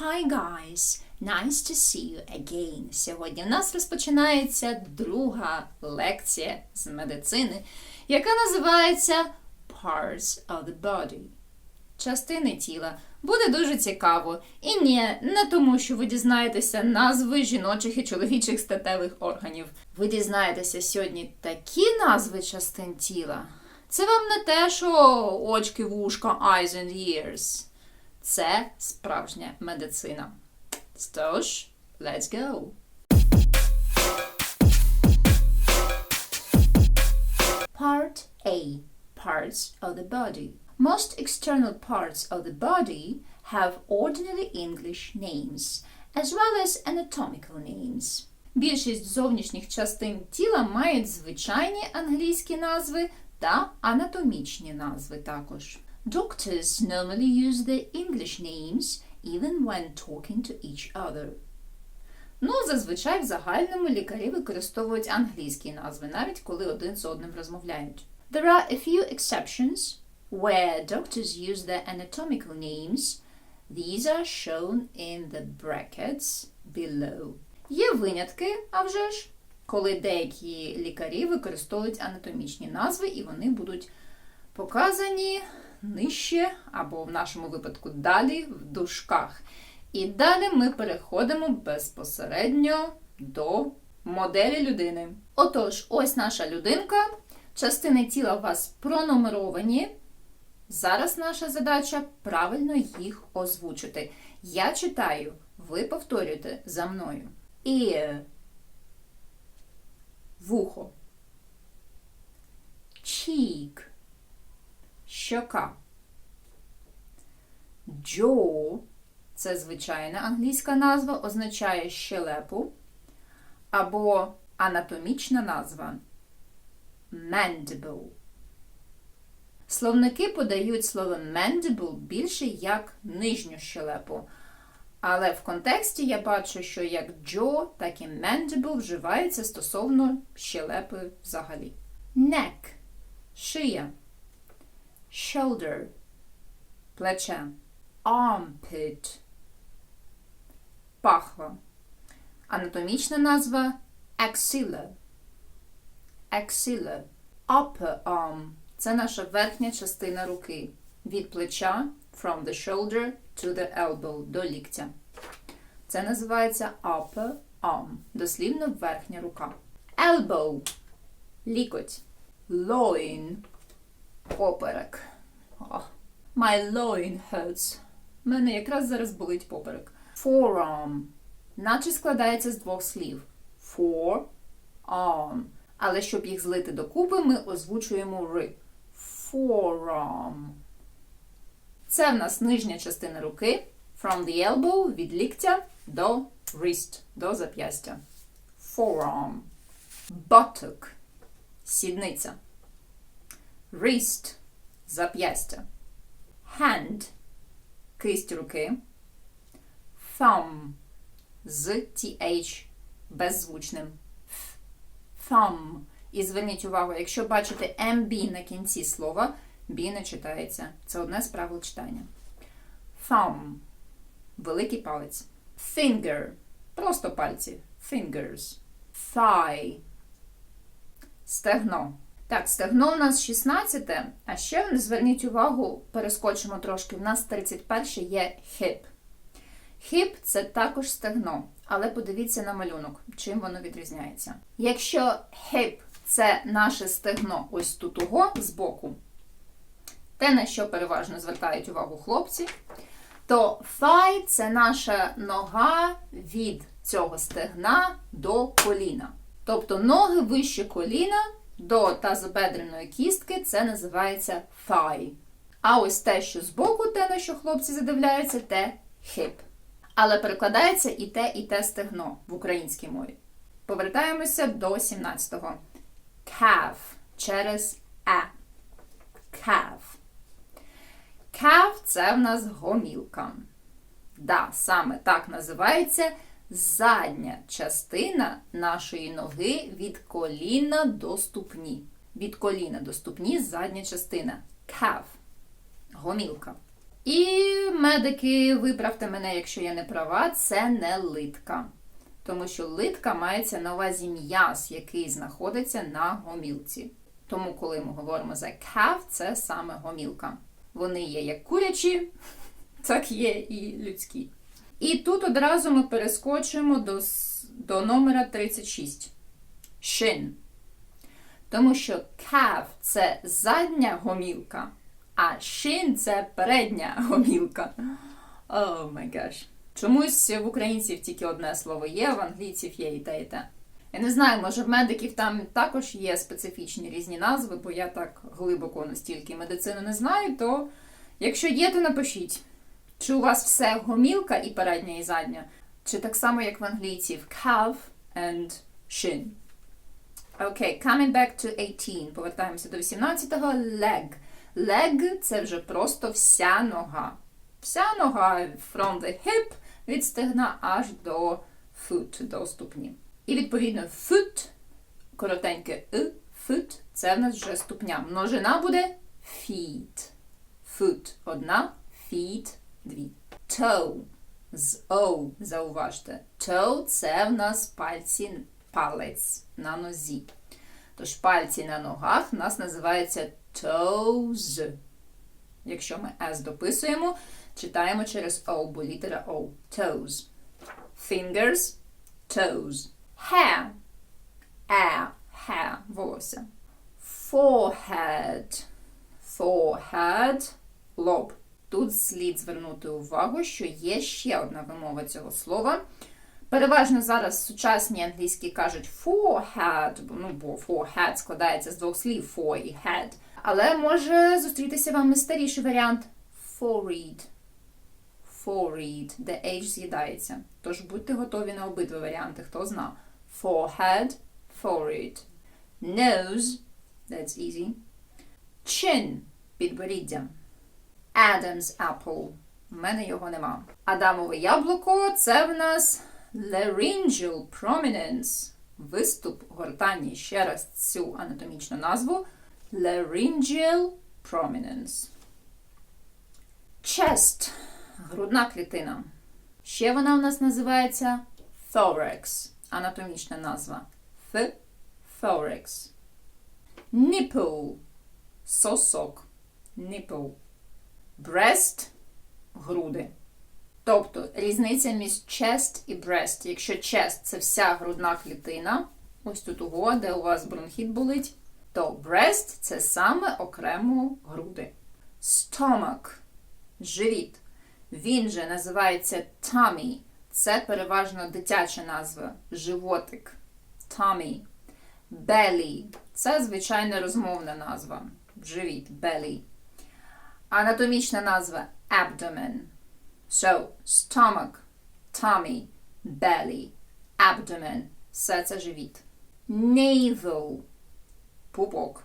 Hi guys! Nice to see you again. Сьогодні в нас розпочинається друга лекція з медицини, яка називається Parts of the Body. Частини тіла. Буде дуже цікаво. І ні, не тому, що ви дізнаєтеся назви жіночих і чоловічих статевих органів. Ви дізнаєтеся сьогодні такі назви частин тіла. Це вам не те, що очки, вушка, eyes and ears. Це справжня медицина. Тож, let's go! Part A Parts of the body. Most external parts of the body have ordinary English names, as well as anatomical names. Більшість зовнішніх частин тіла мають звичайні англійські назви та анатомічні назви також. Doctors normally use the English names even when talking to each other. Ну, зазвичай в загальному лікарі використовують англійські назви, навіть коли один з одним розмовляють. There are a few exceptions where doctors use their anatomical names. These are shown in the brackets below. Є винятки, а вже ж, коли деякі лікарі використовують анатомічні назви, і вони будуть показані нижче, або в нашому випадку далі в дужках. І далі ми переходимо безпосередньо до моделі людини. Отож, ось наша людинка. Частини тіла у вас пронумеровані. Зараз наша задача правильно їх озвучити. Я читаю, ви повторюєте за мною. Ear Вухо. Cheek щока. Jaw – це звичайна англійська назва, означає щелепу, або анатомічна назва mandible. Словники подають слово mandible більше як нижню щелепу. Але в контексті я бачу, що як jaw, так і mandible вживаються стосовно щелепи взагалі. Neck – шия shoulder – плече, armpit – пахва. Анатомічна назва axilla. Axilla. Upper arm – це наша верхня частина руки. Від плеча from the shoulder to the elbow до ліктя. Це називається upper arm. Дослівно верхня рука. Elbow – лікоть. Loin – поперек. Oh, my loin hurts. Мене якраз зараз болить поперек. Forearm. Наче складається з двох слів. For arm. Але щоб їх злити докупи, ми озвучуємо ри. Forearm. Це в нас нижня частина руки. From the elbow від ліктя до wrist, до зап'ястя. Forearm. Buttock. Сідниця. Wrist – зап'ястя. Hand – кисть руки. Thumb – з TH беззвучним. Thumb. І зверніть увагу, якщо бачите MB на кінці слова, B не читається. Це одне з правил читання. Thumb – великий палець. Finger – просто пальці. Fingers. Thigh – стегно. Так, стегно у нас 16, а ще зверніть увагу, перескочимо трошки, у нас 31 є hip. Hip – це також стегно, але подивіться на малюнок, чим воно відрізняється. Якщо hip – це наше стегно ось тут уго збоку, те, на що переважно звертають увагу хлопці, то thigh – це наша нога від цього стегна до коліна. Тобто ноги вище коліна до тазобедреної кістки це називається thigh. А ось те, що збоку, те, на що хлопці задивляються, те hip. Але перекладається і те, і те стегно в українській мові. Повертаємося до 17-го. Calf через е. Calf. Calf – це в нас гомілка. Да, саме так називається задня частина нашої ноги від коліна до ступні. Від коліна до ступні задня частина. Calf. Гомілка. І медики, виправте мене, якщо я не права, це не литка. Тому що литка мається на увазі м'яз, який знаходиться на гомілці. Тому, коли ми говоримо за calf, це саме гомілка. Вони є як курячі, так є і людські. І тут одразу ми перескочимо до, до номера 36. Shin. Тому що calf – це задня гомілка, а shin – це передня гомілка. О май гаш. Чомусь в українців тільки одне слово є, в англійців є і те, і те. Я не знаю, може в медиків там також є специфічні різні назви, бо я так глибоко настільки медицину не знаю, то якщо є, то напишіть. Чи у вас все гомілка і передня, і задня? Чи так само, як в англійців calf and shin? Окей, coming back to 18. Повертаємося до 18-го. Leg. Leg – це вже просто вся нога. Вся нога from the hip від стегна аж до foot, до ступні. І відповідно foot, коротеньке «и», foot – це в нас вже ступня. Множина буде feet. Foot – одна, feet – дві. Toe з O, зауважте. Toe – це в нас пальці, палець на нозі. Тож пальці на ногах в нас називаються toes. Якщо ми S дописуємо, читаємо через O, бо літера O. Toes. Fingers, toes. Hair. Hair. Hair. Волосся. Forehead. Forehead. Лоб. Тут слід звернути увагу, що є ще одна вимова цього слова. Переважно зараз сучасні англійські кажуть forehead, ну, бо forehead складається з двох слів for і head. Але може зустрітися вам і старіший варіант forehead. Forehead, де H з'їдається. Тож будьте готові на обидва варіанти, хто зна. Forehead, forehead. Nose, that's easy. Chin, підборіддя. Adam's apple. В мене його нема. Адамове яблуко це в нас laryngeal prominence. Виступ гортані. Ще раз цю анатомічну назву. Laryngeal prominence. Chest. Грудна клітина. Ще вона у нас називається thorax. Анатомічна назва. Th thorax. Nipple. Сосок. Nipple. Breast – груди. Тобто різниця між chest і breast. Якщо chest – це вся грудна клітина, ось тут уго, де у вас бронхіт болить, то breast – це саме окремо груди. Stomach – живіт. Він же називається tummy. Це переважно дитяча назва. Животик. Tummy. Belly – це звичайна розмовна назва. Живіт. Belly. Анатомічна назва abdomen. So, stomach, tummy, belly, abdomen. Все це живіт. Navel. Пупок.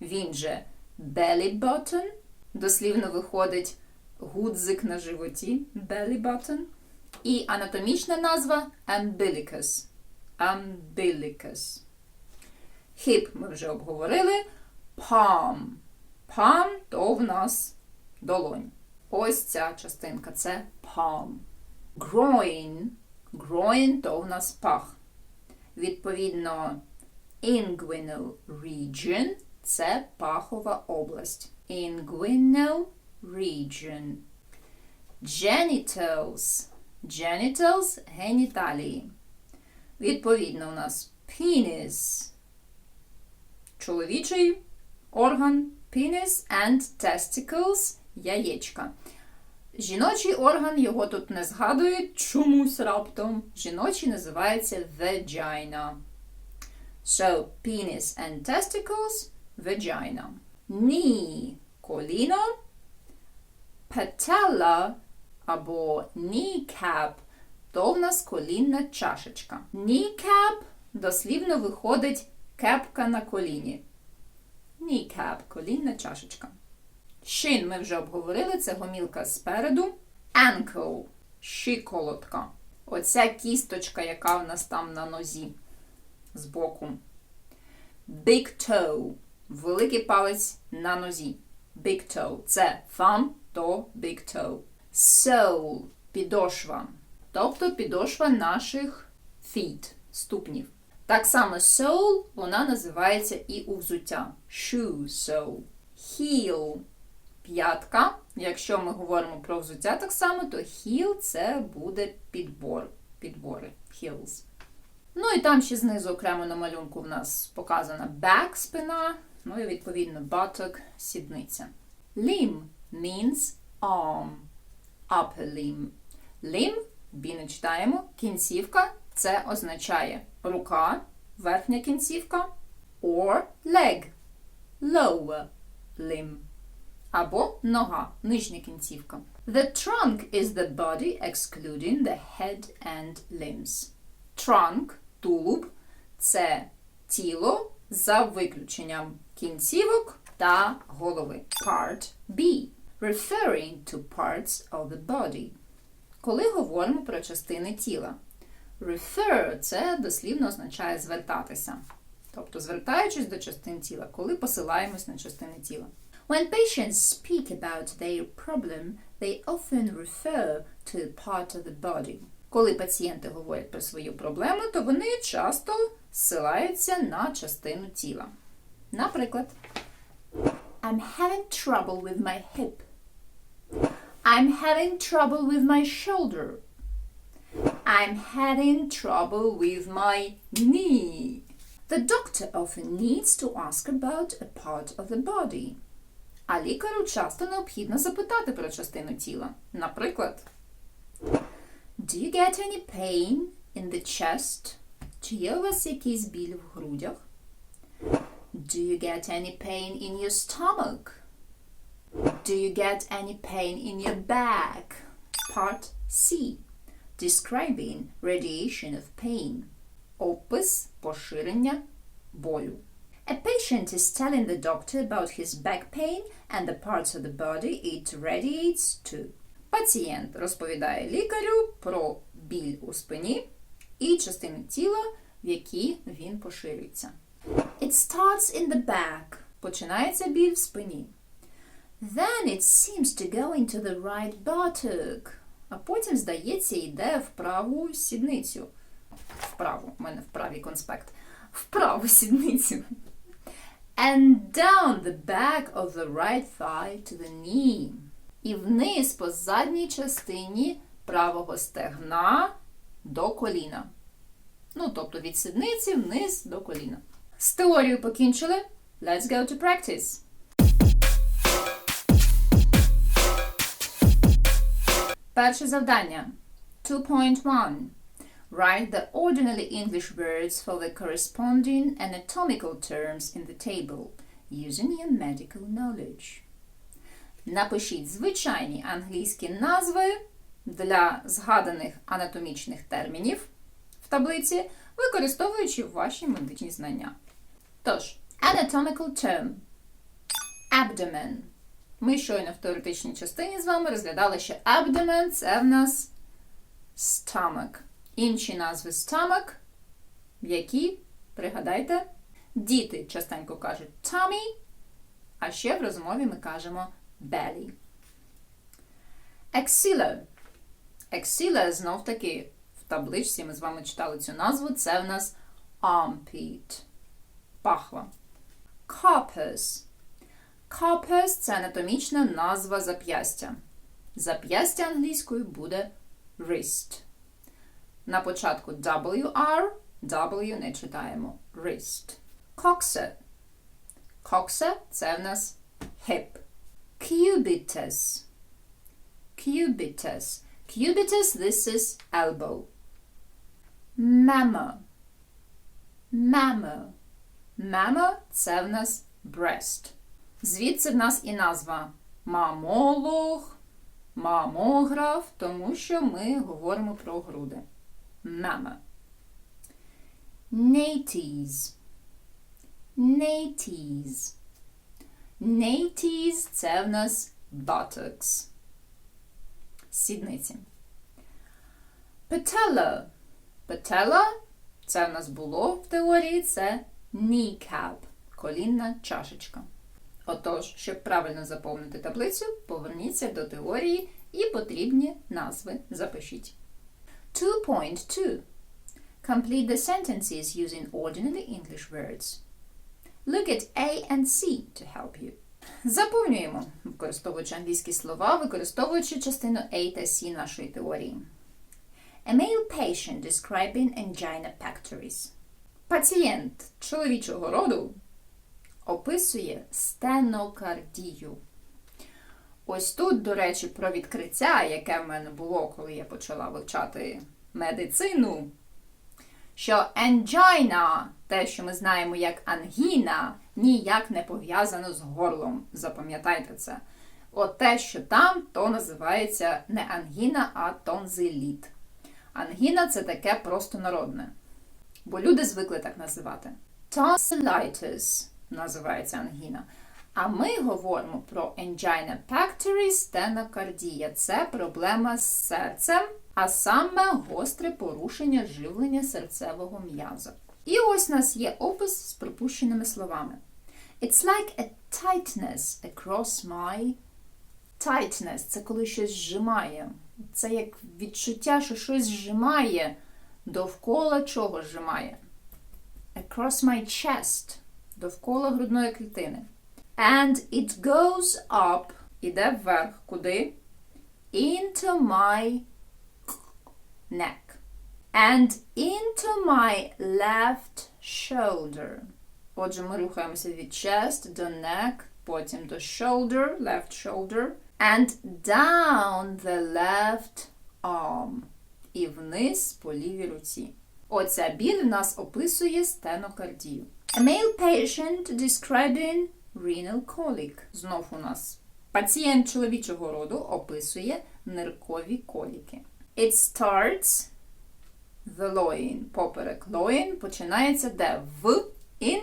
Він же belly button. Дослівно виходить гудзик на животі. Belly button. І анатомічна назва umbilicus. Umbilicus. Hip ми вже обговорили. Palm. Palm то в нас долонь. Ось ця частинка це palm. Groin. Groin то в нас пах. Відповідно, inguinal region це пахова область. Inguinal region. Genitals. Genitals – геніталії. Відповідно, у нас penis. Чоловічий орган penis and testicles – яєчка. Жіночий орган, його тут не згадують чомусь раптом. Жіночий називається vagina. So, penis and testicles – vagina. Knee – коліно. Patella або kneecap – то в нас колінна чашечка. Kneecap дослівно виходить кепка на коліні. Kneecap – колінна чашечка. Shin ми вже обговорили, це гомілка спереду. Ankle – щиколотка. Оця кісточка, яка в нас там на нозі збоку. Big toe – великий палець на нозі. Big toe – це thumb, то big toe. Sole – підошва. Тобто підошва наших feet, ступнів. Так само sole вона називається і у взуття. Shoe sole. Heel – п'ятка. Якщо ми говоримо про взуття так само, то heel – це буде підбор. Підбори. Heels. Ну і там ще знизу окремо на малюнку в нас показана back спина, ну і відповідно buttock сідниця. Limb means arm. Upper limb. Limb, бі не читаємо, кінцівка це означає рука, верхня кінцівка, or leg, lower limb. Або нога, нижня кінцівка. The trunk is the body excluding the head and limbs. Trunk – тулуб – це тіло за виключенням кінцівок та голови. Part B. Referring to parts of the body. Коли говоримо про частини тіла. Refer – це дослівно означає звертатися. Тобто звертаючись до частин тіла, коли посилаємось на частини тіла. When patients speak about their problem, they often refer to part of the body. Коли пацієнти говорять про свою проблему, то вони часто зсилаються на частину тіла. Наприклад, I'm having trouble with my hip. I'm having trouble with my shoulder. I'm having trouble with my knee. The doctor often needs to ask about a part of the body. А лікарю часто необхідно запитати про частину тіла. Наприклад, Do you get any pain in the chest? Чи є у вас якийсь біль в грудях? Do you get any pain in your stomach? Do you get any pain in your back? Part C. Describing radiation of pain. Опис поширення болю. A patient is telling the doctor about his back pain and the parts of the body it radiates to. Пацієнт розповідає лікарю про біль у спині і частини тіла, в які він поширюється. It starts in the back. Починається біль в спині. Then it seems to go into the right buttock. А потім, здається, йде в праву сідницю. Вправу, у мене в правий конспект. В праву сідницю. And down the back of the right thigh to the knee. І вниз по задній частині правого стегна до коліна. Ну, тобто від сідниці вниз до коліна. З теорією покінчили. Let's go to practice. Перше завдання. 2.1. Write the ordinary English words for the corresponding anatomical terms in the table using your medical knowledge. Напишіть звичайні англійські назви для згаданих анатомічних термінів в таблиці, використовуючи ваші медичні знання. Тож, anatomical term. Abdomen. Ми щойно в теоретичній частині з вами розглядали, що abdomen – це в нас stomach. Інші назви stomach, які, пригадайте, діти частенько кажуть tummy, а ще в розмові ми кажемо belly. Axilla. Axilla, знов таки, в табличці ми з вами читали цю назву, це в нас armpit. Пахва. Carpus. Carpus – це анатомічна назва зап'ястя. Зап'ястя англійською буде wrist. На початку WR, W не читаємо. Wrist. Coxa. Coxa – це в нас hip. Cubitus. Cubitus. Cubitus, this is elbow. Mamma. Mamma. Mamma – це в нас breast. Звідси в нас і назва мамолог, мамограф, тому що ми говоримо про груди. Мама. Nates. Nates. Nates – це в нас buttocks. Сідниці. Patella. Patella – це в нас було в теорії, це kneecap. Колінна чашечка. Отож, щоб правильно заповнити таблицю, поверніться до теорії і потрібні назви запишіть. 2.2 Complete the sentences using ordinary English words. Look at A and C to help you. Заповнюємо, використовуючи англійські слова, використовуючи частину A та C нашої теорії. A male patient describing angina pectoris. Пацієнт чоловічого роду описує стенокардію. Ось тут, до речі, про відкриття, яке в мене було, коли я почала вивчати медицину. Що angina, те, що ми знаємо як ангіна, ніяк не пов'язано з горлом. Запам'ятайте це. От те, що там, то називається не ангіна, а тонзиліт. Ангіна це таке просто народне. Бо люди звикли так називати. Tonsillitis називається ангіна. А ми говоримо про angina pectoris стенокардія. Це проблема з серцем, а саме гостре порушення живлення серцевого м'яза. І ось у нас є опис з припущеними словами. It's like a tightness across my tightness – це коли щось зжимає. Це як відчуття, що щось зжимає. Довкола чого зжимає? Across my chest. Довкола грудної клітини. And it goes up. Іде вверх. Куди? Into my neck. And into my left shoulder. Отже, ми рухаємося від chest до neck, потім до shoulder, left shoulder. And down the left arm. І вниз по лівій руці. Оця біль в нас описує стенокардію. A male patient describing renal colic. Знов у нас пацієнт чоловічого роду описує ниркові коліки. It starts the loin. Поперек loin починається де? В in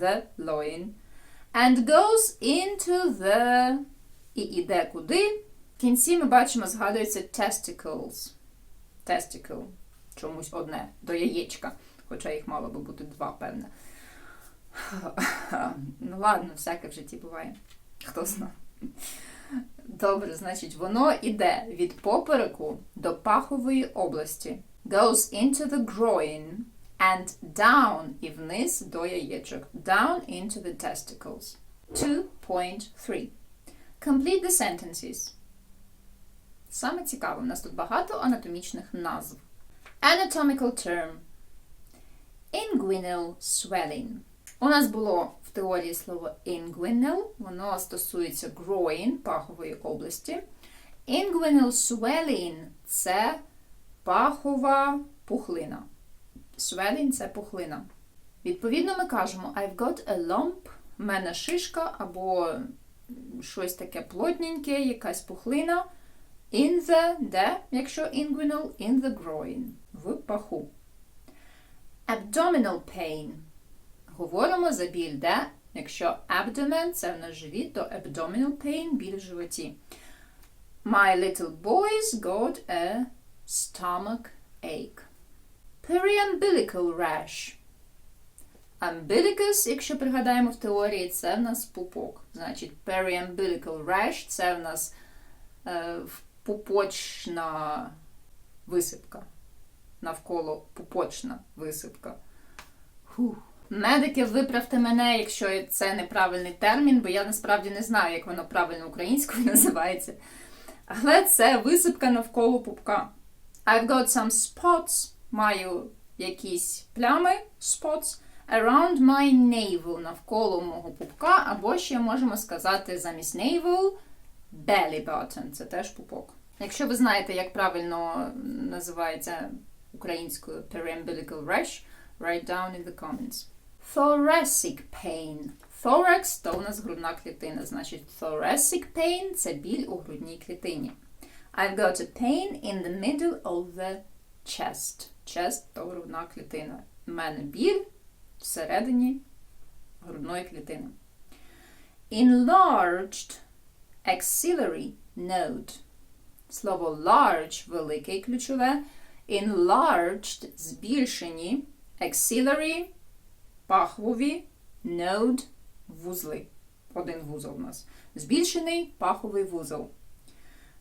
the loin. And goes into the і іде куди. В кінці ми бачимо, згадується testicles. Testicle. Чомусь одне до яєчка. Хоча їх мало би бути два, певне. Ну, ладно, всяке в житті буває. Хто знає. Добре, значить, воно іде від попереку до пахової області. Goes into the groin and down і вниз до яєчок. Down into the testicles. 2.3. Complete the sentences. Саме цікаве, у нас тут багато анатомічних назв. Anatomical term. Inguinal swelling. У нас було в теорії слово inguinal, воно стосується groin, пахової області. Inguinal swelling – це пахова пухлина. Swelling – це пухлина. Відповідно, ми кажемо I've got a lump, в мене шишка або щось таке плотненьке, якась пухлина. In the, де, якщо inguinal, in the groin, в паху. Abdominal pain. Говоримо за біль, де? Якщо abdomen – це в нас живіт, то abdominal pain – біль в животі. My little boy's got a stomach ache. Periumbilical rash. Umbilicus, якщо пригадаємо в теорії, це в нас пупок. Значить, periumbilical rash – це в нас е, пупочна висипка. Навколо пупочна висипка. Фух. Медики, виправте мене, якщо це неправильний термін, бо я насправді не знаю, як воно правильно українською називається. Але це висипка навколо пупка. I've got some spots, маю якісь плями, spots, around my navel, навколо мого пупка, або ще можемо сказати замість navel belly button, це теж пупок. Якщо ви знаєте, як правильно називається українською periumbilical rash, write down in the comments. Thoracic pain. Thorax – то у нас грудна клітина. Значить, thoracic pain – це біль у грудній клітині. I've got a pain in the middle of the chest. Chest – то грудна клітина. У мене біль всередині грудної клітини. Enlarged axillary node. Слово large – велике і ключове. Enlarged – збільшені. Axillary – пахвові, node – вузли. один вузол у нас. Збільшений паховий вузол.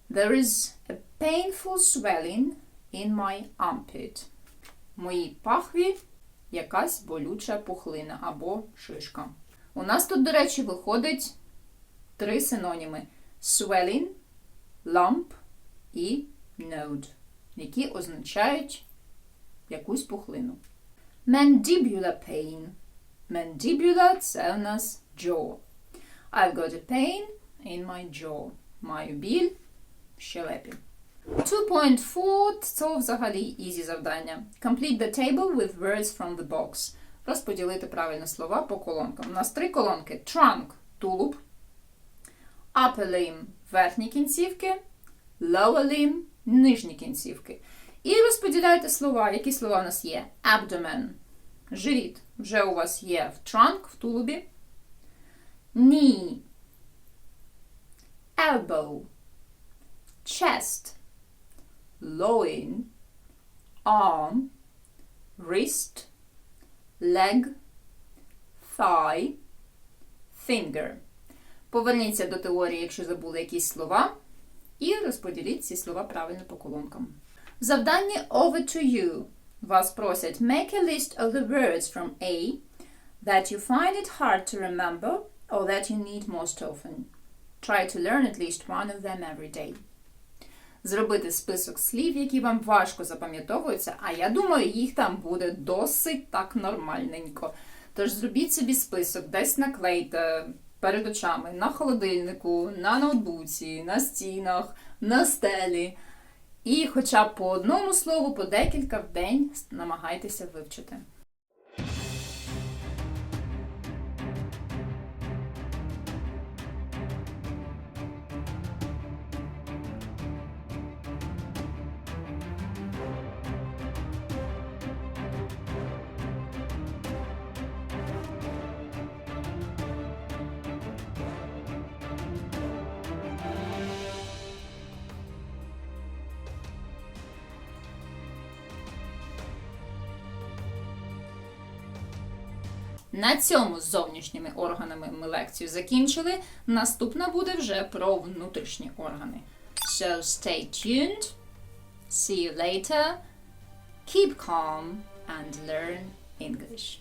There is a painful swelling in my armpit. В моїй пахві якась болюча пухлина або шишка. У нас тут, до речі, виходить три синоніми: swelling, lump і node, які означають якусь пухлину. Mandibular pain. Mandibular – це jaw. I've got a pain in my jaw. Маю біль щелепі. 2.4 – це взагалі ізі завдання. Complete the table with words from the box. Розподілити правильно слова по колонкам. У нас три колонки. Trunk – тулуб. Upper limb – верхні кінцівки. Lower limb – нижні кінцівки. І розподіляйте слова. Які слова у нас є? Abdomen – живіт. Вже у вас є в trunk, в тулубі. Knee – elbow – chest – loin – arm – wrist – leg – thigh – finger. Поверніться до теорії, якщо забули якісь слова, і розподіліть ці слова правильно по колонкам. В завданні Over to you вас просять make a list of the words from A that you find it hard to remember or that you need most often. Try to learn at least one of them every day. Зробити список слів, які вам важко запам'ятовуються, а я думаю, їх там буде досить так нормальненько. Тож зробіть собі список, десь наклейте перед очами, на холодильнику, на ноутбуці, на стінах, на стелі. І хоча б по одному слову, по декілька в день намагайтеся вивчити. На цьому з зовнішніми органами ми лекцію закінчили. Наступна буде вже про внутрішні органи. So stay tuned. See you later. Keep calm and learn English.